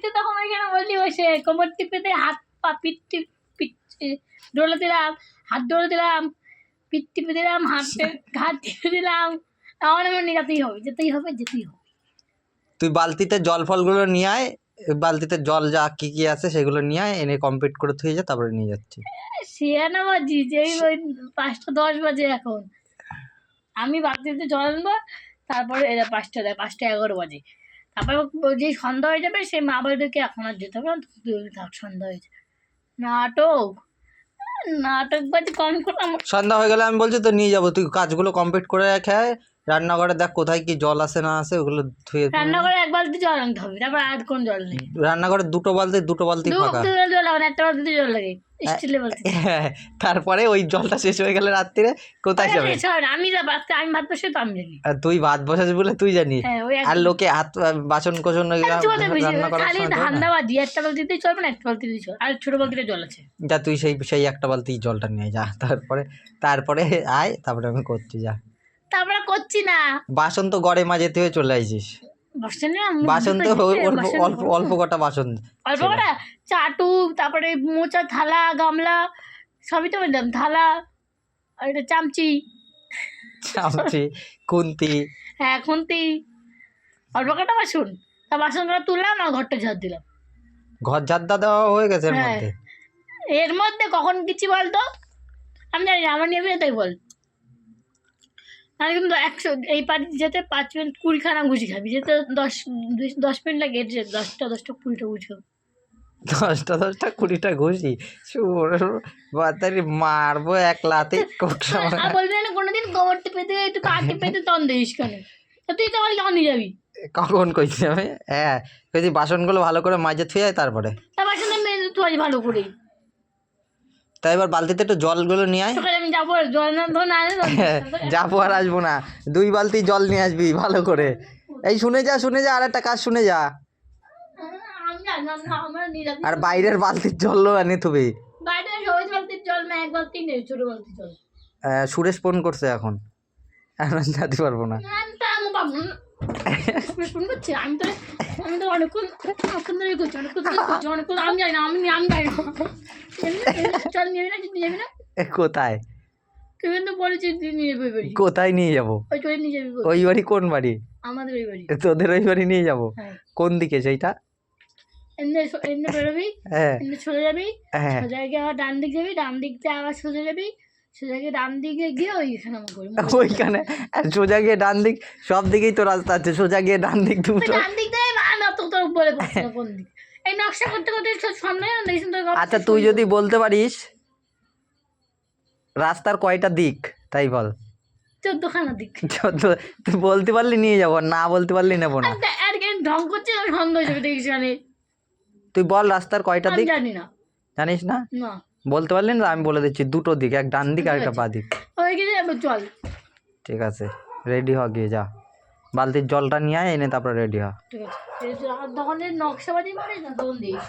বালতিতে তখন ওইখানে বললি বসে কোমর টিপেতে হাত পা পিঠ টিপ পিঠ ডোলে দিলাম হাত ডোলে দিলাম পিঠ টিপে দিলাম হাত হাত টিপে দিলাম। আমার নিয়ে যেতেই হবে যেতেই হবে যেতেই হবে। তুই বালতিতে জল ফলগুলো নিয়ে আয় বালতিতে জল যা কি কি আছে সেগুলো নিয়ে আয় এনে কমপ্লিট করে থুয়ে যা তারপরে নিয়ে যাচ্ছি। শিয়া না বাজি যেই ওই পাঁচটা দশ বাজে এখন। আমি বালতিতে জল আনব তারপরে পাঁচটা দেয় পাঁচটা এগারো বাজে। তারপরে যে সন্ধ্যা হয়ে যাবে সেই মা বাড়িদেরকে এখন আর যেতে হবে না থাক সন্ধ্যা হয়েছে নাটক নাটক বাজি কম করলাম। সন্ধ্যা হয়ে গেলে আমি বলছি তো নিয়ে যাব তুই কাজগুলো কমপ্লিট করে রেখে আয় রান্নাঘরে দেখ কোথায় কি জল আছে না আছে ওগুলো ধুয়ে রান্না করে এক বালতি জল আনতে হবে তারপর আর কোন জল নেই। রান্নাঘরে দুটো বালতি দুটো বালতি ফাঁকা। দুটো জল লাগে একটা বালতিতে জল লাগে। বালতি হ্যাঁ, তারপরে ওই জলটা শেষ হয়ে গেলে রাত্রিরে কোথায় যাবে? আমি যা ভাত আমি ভাত বসে তো আমি জানি। আর তুই ভাত বসাস বলে তুই জানিস। হ্যাঁ আর লোকে হাত বাসন কোসন ওইগুলো রান্না করার খালি বাজি একটা বালতিতেই চলবে না একটা বালতিতেই চল আর ছোট বালতিতে জল আছে। যা তুই সেই সেই একটা বালতি জলটা নিয়ে যা। তারপরে তারপরে আয় তারপরে আমি করছি যা। তারপরে করছি না। বাসন তো গড়ে মাঝেতে হয়ে চলে মুখ বাসন তো অল্প অল্প অল্প কটা বাসন অল্প কটা? চাটু তারপরে মোচা থালা গামলা সবই তো বললাম থালা আর এটা চামচি। চামচি খুন্তি। হ্যাঁ খুন্তি। অল্প কটা বাসন। তা বাসনগুলো তুললাম আর ঘরটা ঝাড় দিলাম। ঘর ঝাদ্দা দেওয়া হয়ে গেছে এর হ্যাঁ। মধ্যে? এর মধ্যে কখন কিছু বলতো? আমি জানি আমার নিয়ে তাই বল আমি কিন্তু একশো এই পার্টি যেতে পাঁচ মিনিট কুড়িখানা গুছি খাবি যেতে দশ দশ মিনিট লাগে যেতে দশটা দশটা কুড়িটা গুছি খাবি দশটা দশটা কুড়িটা ঘুষি বাতারি মারবো এক লাতে বলবি না কোনোদিন গোবর টিপেতে একটু পা টিপেতে তন দিস কেন? তুই তো তখন নিয়ে যাবি। কখন কইছি আমি? হ্যাঁ কইছি বাসনগুলো ভালো করে মাজে থুয়ে তারপরে। তার বাসনে মেয়ে তুই ভালো করে তাই এবার বালতিতে একটু জলগুলো নিয়ে আয়। যাব জল না ধর না যাব আর আসব না। দুই বালতি জল নিয়ে আসবি ভালো করে। এই শুনে যা শুনে যা আর একটা কাজ শুনে যা। আর বাইরের বালতির জল না এক বালতি নেই ছোট বালতি জল। আহ, সুরেশ ফোন করছে এখন। যেতে পারব না। ফোন করছি আমি তো আমি তো অনেকক্ষণ অনেকক্ষণ ধরে করছি অনেকক্ষণ করছি অনেকক্ষণ আমি জানি না আমি আমি জানি না এমনি- এমনি চল নিয়ে না যাবি না কোথায় কিন্তু নিয়ে যাবি ওই বাড়ি কোথায় নিয়ে যাব ওই নিয়ে যাবি ওই বাড়ি কোন বাড়ি আমাদের ওই বাড়ি তোদের ওই বাড়ি নিয়ে যাব কোন দিকে সেইটা এমনি বেরোবি এমনি চলে যাবি সোজা গিয়ে আবার ডান দিক যাবি ডান দিক থেকে আবার সোজা যাবি সোজা গিয়ে ডান দিকে গিয়ে ওইখানে আমার করি ওইখানে আর সোজা গিয়ে ডান দিক সব দিকেই তো রাস্তা আছে সোজা গিয়ে ডান দিক দুটো। ডান দিক দিয়ে না তো তোর বলে পাচ্ছি না কোন দিক? এই নকশা করতে সামনে আচ্ছা তুই যদি বলতে পারিস রাস্তার কয়টা দিক তাই বল। চোদ্দখানা দিক। চোদ্দ তুই বলতে পারলি নিয়ে যাব না বলতে পারলি নেব না। আর আর কেন ঢং করছে সন্দেহ যাবে তুই বল রাস্তার কয়টা দিক। জানি না। জানিস না? না। বলতে পারলেন না আমি বলে দিচ্ছি দুটো দিক এক ডান দিক আর একটা বা দিক। ঠিক আছে রেডি হ গিয়ে যা। বালতির জলটা নিয়ে আয় এনে তারপরে রেডি হ। ঠিক আছে। তখন নকশাবাজি মারিস না দিস?